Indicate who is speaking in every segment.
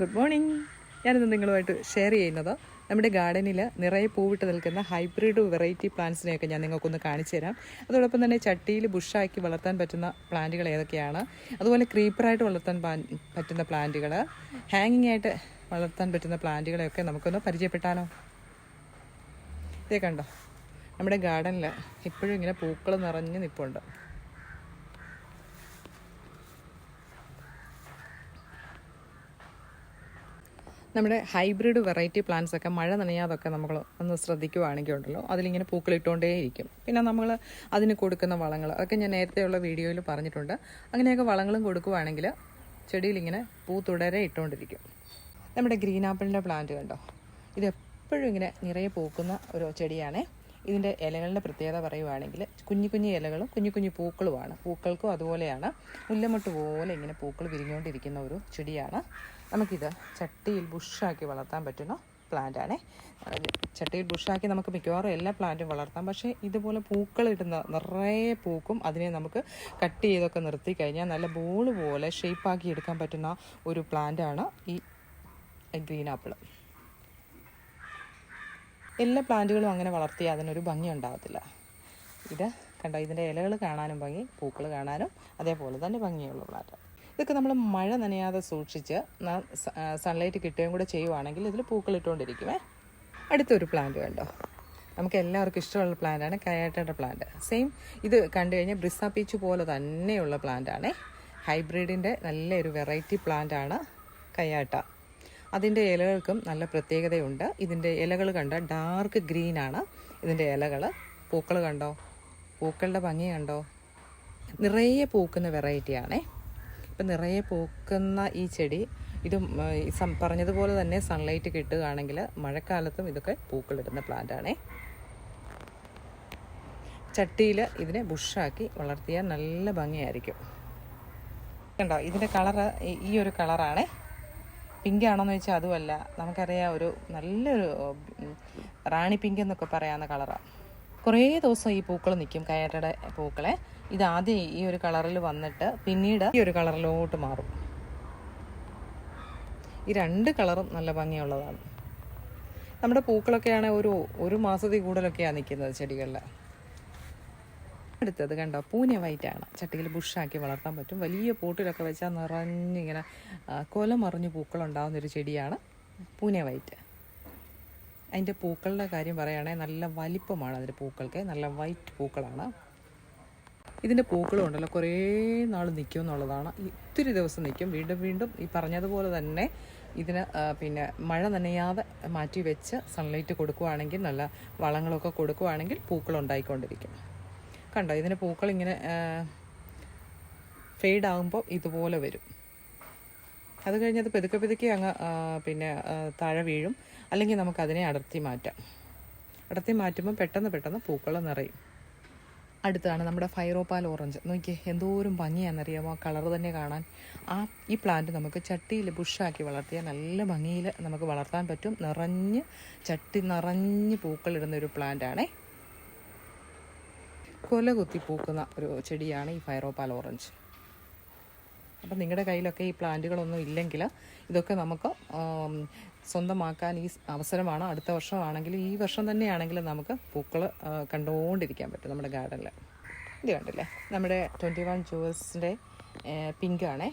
Speaker 1: Good morning ഞാനിന്ന് നിങ്ങളുമായിട്ട് share ചെയ്യുന്നത് നമ്മുടെ ഗാർഡനിൽ നിറയെ പൂവിട്ട് നിൽക്കുന്ന ഹൈബ്രിഡ് വെറൈറ്റി പ്ലാന്റ്സിനെയൊക്കെ ഞാൻ നിങ്ങൾക്കൊന്ന് കാണിച്ചു തരാം. അതോടൊപ്പം തന്നെ ചട്ടിയിൽ ബുഷാക്കി വളർത്താൻ പറ്റുന്ന പ്ലാന്റുകൾ ഏതൊക്കെയാണ്? അതുപോലെ ക്രീപ്പറായിട്ട് വളർത്താൻ പറ്റുന്ന പ്ലാന്റുകൾ ഹാങ്ങിങ് ആയിട്ട് വളർത്താൻ പറ്റുന്ന പ്ലാന്റുകളെയൊക്കെ നമുക്കൊന്ന് പരിചയപ്പെട്ടാലോ? ഇതേ കണ്ടോ? നമ്മുടെ ഗാർഡനിൽ ഇപ്പോഴും ഇങ്ങനെ പൂക്കൾ നിറഞ്ഞ് നിൽപ്പുണ്ട് നമ്മുടെ ഹൈബ്രിഡ് വെറൈറ്റി പ്ലാന്റ്സ് ഒക്കെ മഴ നനയാതൊക്കെ നമ്മൾ ഒന്ന് ശ്രദ്ധിക്കുവാണെങ്കിൽ ഉണ്ടല്ലോ അതിലിങ്ങനെ പൂക്കളിട്ടുകൊണ്ടേ ഇരിക്കും പിന്നെ നമ്മൾ അതിന് കൊടുക്കുന്ന വളങ്ങൾ അതൊക്കെ ഞാൻ നേരത്തെയുള്ള വീഡിയോയിൽ പറഞ്ഞിട്ടുണ്ട്. അങ്ങനെയൊക്കെ വളങ്ങളും കൊടുക്കുവാണെങ്കിൽ ചെടിയിലിങ്ങനെ പൂ തുടരെ ഇട്ടുകൊണ്ടിരിക്കും നമ്മുടെ ഗ്രീൻ ആപ്പിളിന്റെ പ്ലാന്റ് കണ്ടോ? ഇത് എപ്പോഴും ഇങ്ങനെ നിറയെ പൂക്കുന്ന ഒരു ചെടിയാണേ. ഇതിന്റെ ഇലകളുടെ പ്രത്യേകത പറയുവാണെങ്കിൽ കുഞ്ഞു കുഞ്ഞു ഇലകളും കുഞ്ഞു കുഞ്ഞു പൂക്കളുമാണ്. പൂക്കൾക്കും അതുപോലെയാണ്. മുല്ലമൊട്ട് പോലെ ഇങ്ങനെ പൂക്കൾ വിരിഞ്ഞുകൊണ്ടിരിക്കുന്ന ഒരു ചെടിയാണ്. നമുക്കിത് ചട്ടിയിൽ ബുഷാക്കി വളർത്താൻ പറ്റുന്ന പ്ലാന്റ് ആണേ ചട്ടിയിൽ ബുഷാക്കി നമുക്ക് മിക്കവാറും എല്ലാ പ്ലാന്റും വളർത്താം. പക്ഷേ ഇതുപോലെ പൂക്കളിടുന്ന നിറയെ പൂക്കും അതിനെ നമുക്ക് കട്ട് ചെയ്തൊക്കെ നിർത്തി കഴിഞ്ഞാൽ നല്ല ബോൾ പോലെ ഷേപ്പാക്കി എടുക്കാൻ പറ്റുന്ന ഒരു പ്ലാന്റാണ് ഈ ഗ്രീൻ ആപ്പിൾ എല്ലാ പ്ലാന്റുകളും അങ്ങനെ വളർത്തിയാൽ അതിനൊരു ഭംഗി ഉണ്ടാകത്തില്ല ഇത് കണ്ടോ ഇതിന്റെ ഇലകൾ കാണാനും ഭംഗി പൂക്കൾ കാണാനും അതേപോലെ തന്നെ ഭംഗിയുള്ള പ്ലാന്റ്. ഇതൊക്കെ നമ്മൾ മഴ നനയാതെ സൂക്ഷിച്ച് സൺലൈറ്റ് കിട്ടുകയും കൂടെ ചെയ്യുവാണെങ്കിൽ ഇതിൽ പൂക്കളിട്ടുകൊണ്ടിരിക്കുമേ അടുത്തൊരു പ്ലാന്റ് കണ്ടോ? നമുക്ക് എല്ലാവർക്കും ഇഷ്ടമുള്ള പ്ലാന്റാണ് കയാട്ടയുടെ പ്ലാന്റ് സെയിം ഇത് കണ്ടു കഴിഞ്ഞാൽ ബ്രിസ പീച്ച് പോലെ തന്നെയുള്ള പ്ലാന്റ് ആണേ. ഹൈബ്രിഡിന്റെ നല്ലൊരു വെറൈറ്റി പ്ലാന്റ് ആണ് കയാട്ട. അതിന്റെ ഇലകൾക്കും നല്ല പ്രത്യേകതയുണ്ട്. ഇതിന്റെ ഇലകൾ കണ്ട ഡാർക്ക് ഗ്രീൻ ആണ്. ഇതിന്റെ ഇലകൾ പൂക്കൾ കണ്ടോ? പൂക്കളുടെ ഭംഗി കണ്ടോ? നിറയെ പൂക്കുന്ന വെറൈറ്റിയാണേ ഇപ്പം നിറയെ പൂക്കുന്ന ഈ ചെടി ഇത് പറഞ്ഞതുപോലെ തന്നെ സൺലൈറ്റ് കിട്ടുകയാണെങ്കിൽ മഴക്കാലത്തും ഇതൊക്കെ പൂക്കളിടുന്ന പ്ലാന്റ് ആണേ. ചട്ടിയിൽ ഇതിനെ ബുഷാക്കി വളർത്തിയാൽ നല്ല ഭംഗിയായിരിക്കും. കണ്ടോ ഇതിന്റെ കളറ് ഈ ഒരു കളറാണേ പിങ്ക് ആണോന്ന് വെച്ചാൽ അതുമല്ല. നമുക്കറിയാം ഒരു നല്ലൊരു റാണി പിങ്ക് എന്നൊക്കെ പറയാവുന്ന കളറാണ് കുറേ ദിവസം ഈ പൂക്കൾ നിൽക്കും കയറ്റയുടെ പൂക്കളെ. ഇത് ആദ്യം ഈ ഒരു കളറിൽ വന്നിട്ട് പിന്നീട് ഈ ഒരു കളറിലോട്ട് മാറും. ഈ രണ്ട് കളറും നല്ല ഭംഗിയുള്ളതാണ്. നമ്മുടെ പൂക്കളൊക്കെയാണ് ഒരു ഒരു മാസത്തിൽ കൂടുതലൊക്കെയാണ് നിൽക്കുന്നത് ചെടികളിൽ. അടുത്തത് കണ്ടോ പൂനെ വൈറ്റ് ആണ് ചട്ടിയിൽ ബുഷാക്കി വളർത്താൻ പറ്റും. വലിയ പോട്ടിലൊക്കെ വെച്ചാൽ നിറഞ്ഞിങ്ങനെ കൊലമറിഞ്ഞ് കൊല മറിഞ്ഞ് പൂക്കളുണ്ടാകുന്ന ഒരു ചെടിയാണ് പൂനെ വൈറ്റ്. അതിന്റെ പൂക്കളുടെ കാര്യം പറയുകയാണെങ്കിൽ നല്ല വലിപ്പമാണ് അതിന്റെ പൂക്കൾക്ക്. നല്ല വൈറ്റ് പൂക്കളാണ്. ഇതിന്റെ പൂക്കളും ഉണ്ടല്ലോ. കുറേ നാൾ നിൽക്കും എന്നുള്ളതാണ്. ഇത്തിരി ദിവസം നിൽക്കും വീണ്ടും വീണ്ടും ഈ പറഞ്ഞതുപോലെ തന്നെ ഇതിന് പിന്നെ മഴ നനയാതെ മാറ്റി വെച്ച് സൺലൈറ്റ് കൊടുക്കുവാണെങ്കിൽ നല്ല വളങ്ങളൊക്കെ കൊടുക്കുവാണെങ്കിൽ പൂക്കൾ ഉണ്ടായിക്കൊണ്ടിരിക്കും. കണ്ടോ? ഇതിന്റെ പൂക്കൾ ഇങ്ങനെ ഫെയ്ഡ് ആകുമ്പോൾ ഇതുപോലെ വരും. അത് കഴിഞ്ഞത് പെതുക്കെ പെതുക്കെ അങ്ങ് പിന്നെ താഴെ വീഴും. അല്ലെങ്കിൽ നമുക്കതിനെ അടർത്തി മാറ്റാം. അടർത്തി മാറ്റുമ്പോൾ പെട്ടെന്ന് പെട്ടെന്ന് പൂക്കൾ നിറയും. അടുത്താണ് നമ്മുടെ ഫൈറോപാൽ ഓറഞ്ച്. നോക്കിയേ എന്തോരം ഭംഗിയാണെന്നറിയാമോ? കളർ തന്നെ കാണാൻ. ആ ഈ പ്ലാന്റ് നമുക്ക് ചട്ടിയിൽ ബുഷാക്കി വളർത്തിയാൽ നല്ല ഭംഗിയിൽ നമുക്ക് വളർത്താൻ പറ്റും. നിറഞ്ഞ് ചട്ടി നിറഞ്ഞ് പൂക്കളിടുന്ന ഒരു പ്ലാന്റാണേ കൊല കുത്തി പൂക്കുന്ന ഒരു ചെടിയാണ് ഈ ഫൈറോപാൽ ഓറഞ്ച്. അപ്പം നിങ്ങളുടെ കയ്യിലൊക്കെ ഈ പ്ലാന്റുകളൊന്നും ഇല്ലെങ്കിൽ ഇതൊക്കെ നമുക്ക് സ്വന്തമാക്കാൻ ഈ അവസരമാണ്. അടുത്ത വർഷമാണെങ്കിൽ ഈ വർഷം തന്നെയാണെങ്കിൽ നമുക്ക് പൂക്കൾ കണ്ടുകൊണ്ടിരിക്കാൻ പറ്റും നമ്മുടെ ഗാർഡനിൽ ഇത് കണ്ടില്ലേ? നമ്മുടെ ട്വന്റി വൺ ജൂവേഴ്സിന്റെ പിങ്കാണേ.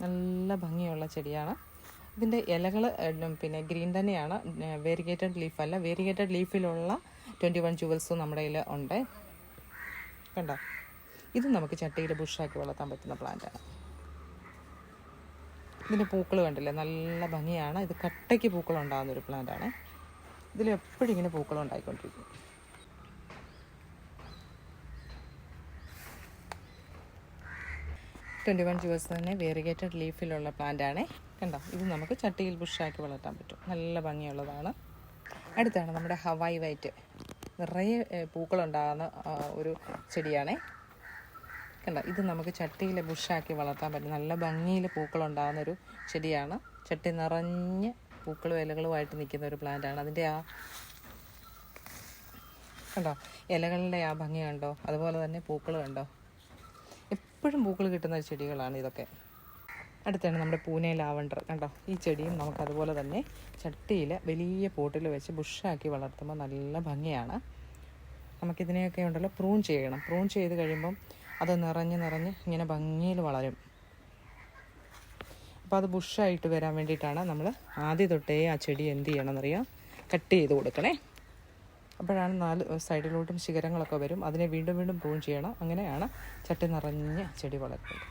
Speaker 1: നല്ല ഭംഗിയുള്ള ചെടിയാണ്. ഇതിന്റെ ഇലകൾ പിന്നെ ഗ്രീൻ തന്നെയാണ്. വേരിഗേറ്റഡ് ലീഫ് അല്ല. വേരിഗേറ്റഡ് ലീഫിലുള്ള ട്വന്റി വൺ ജുവൽസും നമ്മുടെ കയ്യിൽ ഉണ്ട്. കണ്ടോ? ഇത് നമുക്ക് ചട്ടിയിൽ ബുഷാക്കി വളർത്താൻ പറ്റുന്ന പ്ലാന്റാണ്. ഇതിന്റെ പൂക്കൾ കണ്ടില്ലേ? നല്ല ഭംഗിയാണ്. ഇത് കട്ടയ്ക്ക് പൂക്കൾ ഉണ്ടാകുന്ന ഒരു പ്ലാന്റാണ് ഇതിൽ എപ്പോഴും ഇങ്ങനെ പൂക്കൾ ഉണ്ടായിക്കൊണ്ടിരിക്കും. ട്വന്റി വൺ ജുവൽസ് തന്നെ വേറിഗേറ്റഡ് ലീഫിലുള്ള പ്ലാന്റാണ് കണ്ടോ? ഇത് നമുക്ക് ചട്ടിയിൽ ബുഷാക്കി വളർത്താൻ പറ്റും. നല്ല ഭംഗിയുള്ളതാണ്. അടുത്താണ് നമ്മുടെ ഹവായ് വൈറ്റ്. നിറയെ പൂക്കളുണ്ടാകുന്ന ഒരു ചെടിയാണേ. കണ്ട ഇത് നമുക്ക് ചട്ടിയിൽ ബുഷാക്കി വളർത്താൻ പറ്റും. നല്ല ഭംഗിയിൽ പൂക്കളുണ്ടാകുന്ന ഒരു ചെടിയാണ്. ചട്ടി നിറഞ്ഞ് പൂക്കളും ഇലകളുമായിട്ട് നിൽക്കുന്ന ഒരു പ്ലാന്റാണ് അതിന്റെ ആ കണ്ടോ? ഇലകളുടെ ആ ഭംഗി കണ്ടോ? അതുപോലെ തന്നെ പൂക്കൾ കണ്ടോ? എപ്പോഴും പൂക്കൾ കിട്ടുന്ന ചെടികളാണ് ഇതൊക്കെ. അടുത്താണ് നമ്മുടെ പൂനെ ലാവണ്ടർ. കണ്ടോ? ഈ ചെടിയും നമുക്ക് അതുപോലെ തന്നെ ചട്ടിയിൽ വലിയ പോട്ടിൽ വെച്ച് ബുഷാക്കി വളർത്തുമ്പോൾ നല്ല ഭംഗിയാണ്. നമുക്കിതിനെയൊക്കെ ഉണ്ടല്ലോ പ്രൂൺ ചെയ്യണം. പ്രൂൺ ചെയ്ത് കഴിയുമ്പം അത് നിറഞ്ഞ് നിറഞ്ഞ് ഇങ്ങനെ ഭംഗിയിൽ വളരും. അപ്പോൾ അത് ബുഷായിട്ട് വരാൻ വേണ്ടിയിട്ടാണ് നമ്മൾ ആദ്യം തൊട്ടേ ആ ചെടി എന്ത് ചെയ്യണമെന്നറിയാം? കട്ട് ചെയ്ത് കൊടുക്കണേ. അപ്പോഴാണ് നാല് സൈഡിലോട്ടും ശിഖരങ്ങളൊക്കെ വരും. അതിനെ വീണ്ടും വീണ്ടും പ്രൂൺ ചെയ്യണം. അങ്ങനെയാണ് ചട്ടി നിറഞ്ഞ് ചെടി വളരുന്നത്.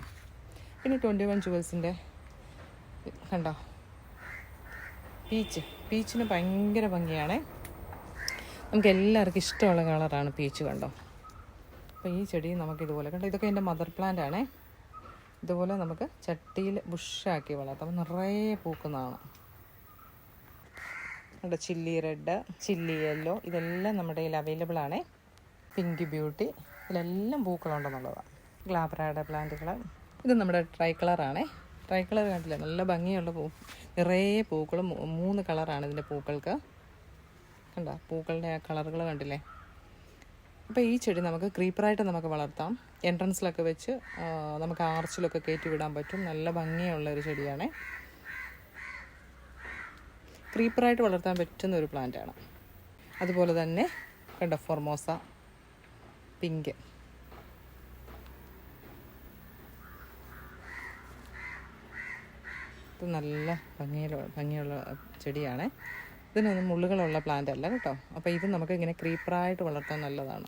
Speaker 1: പിന്നെ ട്വന്റി വൺ ജുവൽസിന്റെ കണ്ടോ പീച്ച് പീച്ചിന് ഭയങ്കര ഭംഗിയാണേ. നമുക്ക് എല്ലാവർക്കും ഇഷ്ടമുള്ള കളറാണ് പീച്ച് കണ്ടോ? അപ്പോൾ ഈ ചെടി നമുക്ക് ഇതുപോലെ കണ്ടോ? ഇതൊക്കെ എന്റെ മദർ പ്ലാന്റ് ആണേ. ഇതുപോലെ നമുക്ക് ചട്ടിയിൽ ബുഷാക്കി വളർത്താം. നിറയെ പൂക്കുന്നതാണ്. നമ്മുടെ ചില്ലി റെഡ് ചില്ലി യെല്ലോ ഇതെല്ലാം നമ്മുടെ കയ്യിൽ അവൈലബിൾ ആണേ. പിങ്ക് ബ്യൂട്ടി ഇതിലെല്ലാം പൂക്കളുണ്ടെന്നുള്ളതാണ് ഗ്ലാബ്രാഡ പ്ലാന്റുകൾ ഇത് നമ്മുടെ ട്രൈ കളറാണേ ട്രൈ കളർ കണ്ടില്ലേ? നല്ല ഭംഗിയുള്ള പൂ. നിറയെ പൂക്കളും മൂന്ന് കളറാണ് ഇതിന്റെ പൂക്കൾക്ക്. കണ്ട? പൂക്കളുടെ ആ കളറുകൾ കണ്ടില്ലേ? അപ്പോൾ ഈ ചെടി നമുക്ക് ക്രീപ്പറായിട്ട് നമുക്ക് വളർത്താം. എൻട്രൻസിലൊക്കെ വെച്ച് നമുക്ക് ആർച്ചിലൊക്കെ കയറ്റി വിടാൻ പറ്റും. നല്ല ഭംഗിയുള്ള ഒരു ചെടിയാണ്. ക്രീപ്പറായിട്ട് വളർത്താൻ പറ്റുന്ന ഒരു പ്ലാന്റാണ് അതുപോലെ തന്നെ കണ്ട ഫോർമോസ പിങ്ക് ഇത് നല്ല ഭംഗിയുള്ള ഭംഗിയുള്ള ചെടിയാണ്. ഇതിനൊന്നും മുള്ളുകളുള്ള പ്ലാന്റ് അല്ല കേട്ടോ. അപ്പോൾ ഇത് നമുക്ക് ഇങ്ങനെ ക്രീപ്പറായിട്ട് വളർത്താൻ നല്ലതാണ്.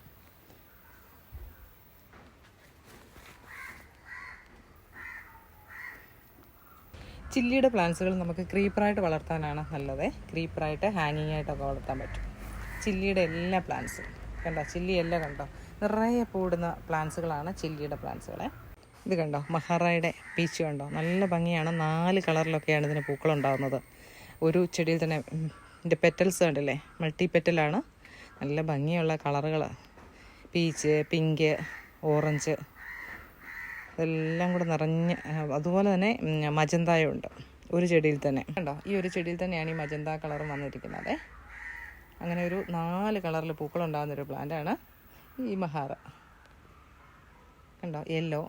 Speaker 1: ചില്ലിയുടെ പ്ലാന്റ്സുകൾ നമുക്ക് ക്രീപ്പറായിട്ട് വളർത്താനാണ് നല്ലത്. ക്രീപ്പറായിട്ട് ഹാങ്ങിങ് ആയിട്ടൊക്കെ വളർത്താൻ പറ്റും. ചില്ലിയുടെ എല്ലാ പ്ലാന്റ്സും. കണ്ടോ? ചില്ലി എല്ലാം കണ്ടോ? നിറയെ പൂടുന്ന പ്ലാന്റ്സുകളാണ് ചില്ലിയുടെ പ്ലാന്റ്സുകളെ. ഇത് കണ്ടോ? മഹാറായുടെ പീച്ച് കണ്ടോ? നല്ല ഭംഗിയാണ്. നാല് കളറിലൊക്കെയാണ് ഇതിന് പൂക്കളുണ്ടാകുന്നത് ഒരു ചെടിയിൽ തന്നെ ഇതിന്റെ പെറ്റൽസ് കണ്ടില്ലേ? മൾട്ടി പെറ്റലാണ്. നല്ല ഭംഗിയുള്ള കളറുകൾ പീച്ച് പിങ്ക് ഓറഞ്ച് ഇതെല്ലാം കൂടെ നിറഞ്ഞ് അതുപോലെ തന്നെ മജന്തായുണ്ട്. മജന്തായും ഉണ്ട് ഒരു ചെടിയിൽ തന്നെ. കണ്ടോ? ഈ ഒരു ചെടിയിൽ തന്നെയാണ് ഈ മജന്ത കളറും വന്നിരിക്കുന്നത്. അങ്ങനെ ഒരു നാല് കളറിൽ പൂക്കളുണ്ടാകുന്നൊരു പ്ലാന്റാണ് ഈ മഹാറ. കണ്ടോ? യെല്ലോ.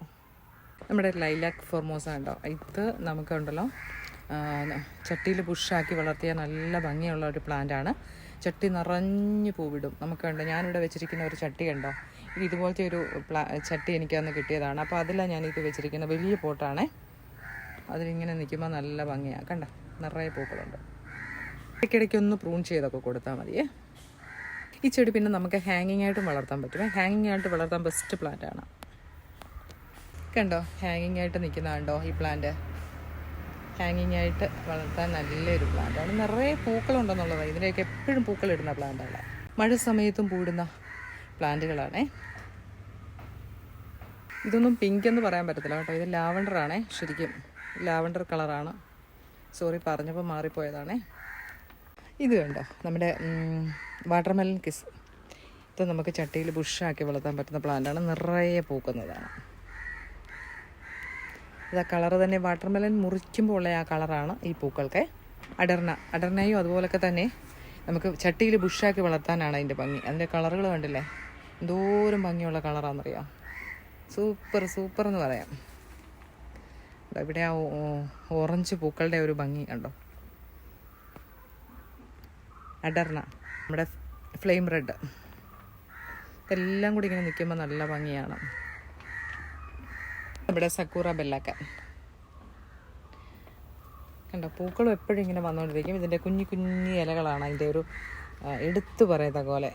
Speaker 1: നമ്മുടെ ലൈലാക്ക് ഫോർമോസ കണ്ടോ? ഇത് നമുക്കുണ്ടല്ലോ ചട്ടിയിൽ പുഷാക്കി വളർത്തിയ നല്ല ഭംഗിയുള്ള ഒരു പ്ലാന്റാണ്. ചട്ടി നിറഞ്ഞ് പൂവിടും. നമുക്ക് കണ്ടോ? ഞാനിവിടെ വെച്ചിരിക്കുന്ന ഒരു ചട്ടി കണ്ടോ? ഇതുപോലത്തെ ഒരു ചട്ടി എനിക്ക് അന്ന് കിട്ടിയതാണ്. അപ്പോൾ അതിലാണ് ഞാൻ ഇത് വെച്ചിരിക്കുന്ന വലിയ പോട്ടാണേ. അതിലിങ്ങനെ നിൽക്കുമ്പോൾ നല്ല ഭംഗിയാണ് കണ്ട നിറയെ പൂക്കളുണ്ട്. ഇടയ്ക്കിടയ്ക്ക് ഒന്ന് പ്രൂൺ ചെയ്തൊക്കെ കൊടുത്താൽ മതിയേ. ഈ ചെടി പിന്നെ നമുക്ക് ഹാങ്ങിങ് ആയിട്ടും വളർത്താൻ പറ്റും. ഹാങ്ങിങ് ആയിട്ട് വളർത്താൻ ബെസ്റ്റ് പ്ലാന്റ് ആണ്. കണ്ടോ? ഹാങ്ങിങ് ആയിട്ട് നിൽക്കുന്ന കണ്ടോ ഈ പ്ലാന്റ് ഹാങ്ങിങ് ആയിട്ട് വളർത്താൻ നല്ലൊരു പ്ലാന്റാണ് നിറയെ പൂക്കളുണ്ടെന്നുള്ളതാണ് ഇതിന്റെയൊക്കെ എപ്പോഴും പൂക്കളിടുന്ന പ്ലാന്റാണ് മഴ സമയത്തും പൂടുന്ന പ്ലാന്റുകളാണേ. ഇതൊന്നും പിങ്ക് എന്ന് പറയാൻ പറ്റത്തില്ല കേട്ടോ. ഇത് ലാവണ്ടർ ആണേ ശരിക്കും. ലാവണ്ടർ കളറാണ്. സോറി പറഞ്ഞപ്പോൾ മാറിപ്പോയതാണേ. ഇത് കണ്ടോ? നമ്മുടെ വാട്ടർമെലൻ കിസ് ഇത് നമുക്ക് ചട്ടിയിൽ ബുഷാക്കി വളർത്താൻ പറ്റുന്ന പ്ലാന്റാണ്. നിറയെ പൂക്കുന്നതാണ്. ഇത് ആ കളറ് തന്നെ വാട്ടർമെലൻ മുറിക്കുമ്പോൾ ഉള്ള ആ കളറാണ് ഈ പൂക്കൾക്ക്. അടർന അടർനയും അതുപോലൊക്കെ തന്നെ നമുക്ക് ചട്ടിയിൽ ബുഷാക്കി വളർത്താനാണ് അതിന്റെ ഭംഗി. അതിന്റെ കളറുകൾ കണ്ടില്ലേ? എന്തോരം ഭംഗിയുള്ള കളറാണെന്നറിയാം സൂപ്പർ സൂപ്പർ എന്ന് പറയാം. ഇവിടെ ആ ഓറഞ്ച് പൂക്കളുടെ ഒരു ഭംഗി കണ്ടോ? അഡർണ നമ്മുടെ ഫ്ലെയിം റെഡ്. ഇതെല്ലാം കൂടി ഇങ്ങനെ നിൽക്കുമ്പോൾ നല്ല ഭംഗിയാണ്. നമ്മുടെ സക്കൂറ ബെല്ലാക്ക. കണ്ടോ പൂക്കളും എപ്പോഴും ഇങ്ങനെ വന്നുകൊണ്ടിരിക്കും. ഇതിന്റെ കുഞ്ഞു കുഞ്ഞു ഇലകളാണ് അതിന്റെ ഒരു എടുത്തു പറയുന്ന പോലെ.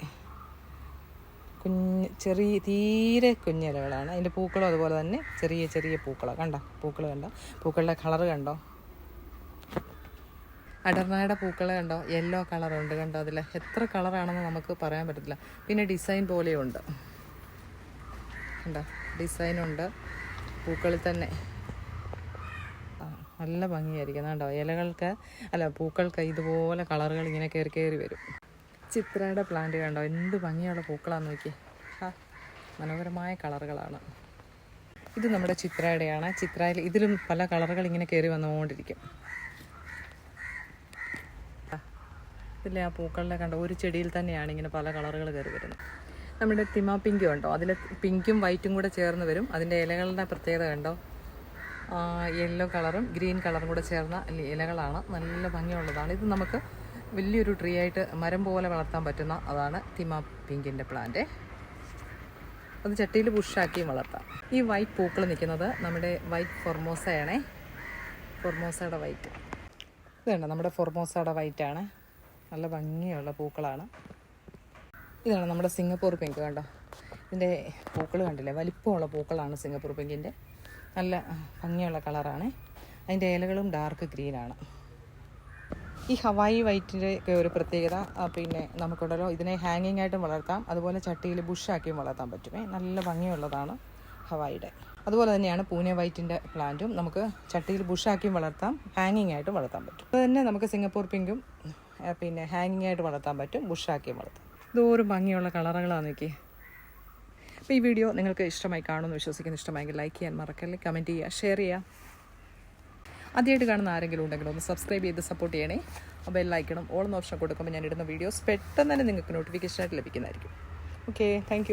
Speaker 1: കുഞ്ഞ് ചെറിയ തീരെ കുഞ്ഞിലകളാണ് അതിന്റെ പൂക്കളും അതുപോലെ തന്നെ ചെറിയ ചെറിയ പൂക്കളാണ് കണ്ടോ? പൂക്കൾ കണ്ടോ? പൂക്കളുടെ കളർ കണ്ടോ? അടർണയുടെ പൂക്കൾ കണ്ടോ? യെല്ലോ കളറുണ്ട് കണ്ടോ അതിൽ എത്ര കളറാണെന്ന് നമുക്ക് പറയാൻ പറ്റത്തില്ല. പിന്നെ ഡിസൈൻ പോലെയുണ്ട്. കണ്ടോ? ഡിസൈനുണ്ട്. പൂക്കളിൽ തന്നെ. നല്ല ഭംഗിയായിരിക്കും. കണ്ടോ? ഇലകൾക്ക് അല്ല പൂക്കൾക്ക് ഇതുപോലെ കളറുകൾ ഇങ്ങനെ കയറി കയറി വരും. ചിത്രയുടെ പ്ലാന്റ് കണ്ടോ? എന്ത് ഭംഗിയുള്ള പൂക്കളാന്ന് നോക്കി ആ മനോഹരമായ കളറുകളാണ്. ഇത് നമ്മുടെ ചിത്രയുടെയാണ്. ചിത്രയിൽ ഇതിലും പല കളറുകൾ ഇങ്ങനെ കയറി വന്നുകൊണ്ടിരിക്കും. ഇതിലെ ആ പൂക്കളിലെ കണ്ട? ഒരു ചെടിയിൽ തന്നെയാണ് ഇങ്ങനെ പല കളറുകൾ കയറി വരുന്നത്. നമ്മുടെ തിമ പിങ്ക് കണ്ടോ? അതിൽ പിങ്കും വൈറ്റും കൂടെ ചേർന്ന് വരും. അതിന്റെ ഇലകളുടെ പ്രത്യേകത കണ്ടോ? യെല്ലോ കളറും ഗ്രീൻ കളറും കൂടെ ചേർന്ന ഇലകളാണ്. നല്ല ഭംഗിയുള്ളതാണ്. ഇത് നമുക്ക് വലിയൊരു ട്രീ ആയിട്ട് മരം പോലെ വളർത്താൻ പറ്റുന്ന അതാണ് തിമ പിങ്കിന്റെ പ്ലാന്റ്. അത് ചട്ടിയിൽ ബുഷാക്കിയും വളർത്താം. ഈ വൈറ്റ് പൂക്കൾ നിൽക്കുന്നത് നമ്മുടെ വൈറ്റ് ഫൊർമോസയാണേ. ഫൊർമോസയുടെ വൈറ്റ്. ഇതാണ് നമ്മുടെ ഫൊർമോസയുടെ വൈറ്റ് ആണ് നല്ല ഭംഗിയുള്ള പൂക്കളാണ്. ഇതാണ് നമ്മുടെ സിംഗപ്പൂർ പിങ്ക് കണ്ടോ? ഇതിന്റെ പൂക്കൾ കണ്ടില്ലേ? വലിപ്പമുള്ള പൂക്കളാണ് സിംഗപ്പൂർ പിങ്കിന്റെ നല്ല ഭംഗിയുള്ള കളറാണ്. അതിന്റെ ഇലകളും ഡാർക്ക് ഗ്രീനാണ്. ഈ ഹവായി വൈറ്റിന്റെ ഒരു പ്രത്യേകത പിന്നെ നമുക്കുണ്ടല്ലോ ഇതിനെ ഹാങ്ങിങ് ആയിട്ടും വളർത്താം. അതുപോലെ ചട്ടിയിൽ ബുഷാക്കിയും വളർത്താൻ പറ്റുമേ നല്ല ഭംഗിയുള്ളതാണ് ഹവായിയുടെ. അതുപോലെ തന്നെയാണ് പൂനെ വൈറ്റിന്റെ പ്ലാന്റും. നമുക്ക് ചട്ടിയിൽ ബുഷാക്കിയും വളർത്താം ഹാങ്ങിങ് ആയിട്ടും വളർത്താൻ പറ്റും. അത് തന്നെ നമുക്ക് സിംഗപ്പൂർ പിങ്കും പിന്നെ ഹാങ്ങിങ് ആയിട്ട് വളർത്താൻ പറ്റും ബുഷാക്കിയും വളർത്താം. ഇതോറും ഭംഗിയുള്ള കളറുകളാണ് നോക്കി അപ്പോൾ ഈ വീഡിയോ നിങ്ങൾക്ക് ഇഷ്ടമായി കാണുമെന്ന് വിശ്വസിക്കുന്നു. ഇഷ്ടമായെങ്കിൽ ലൈക്ക് ചെയ്യാൻ മറക്കല്ലേ കമന്റ് ചെയ്യുക ഷെയർ ചെയ്യുക. ആദ്യമായിട്ട് കാണുന്ന ആരെങ്കിലും ഉണ്ടെങ്കിൽ ഒന്ന് സബ്സ്ക്രൈബ് ചെയ്ത് സപ്പോർട്ട് ചെയ്യണേ. അപ്പോൾ ലൈക്കണം ഓൾ ഓപ്ഷൻ കൊടുക്കുമ്പോൾ ഞാൻ ഇടുന്ന വീഡിയോസ് പെട്ടെന്ന് തന്നെ നിങ്ങൾക്ക് നോട്ടിഫിക്കേഷൻ ആയിട്ട് ലഭിക്കുന്നതായിരിക്കും. Okay thank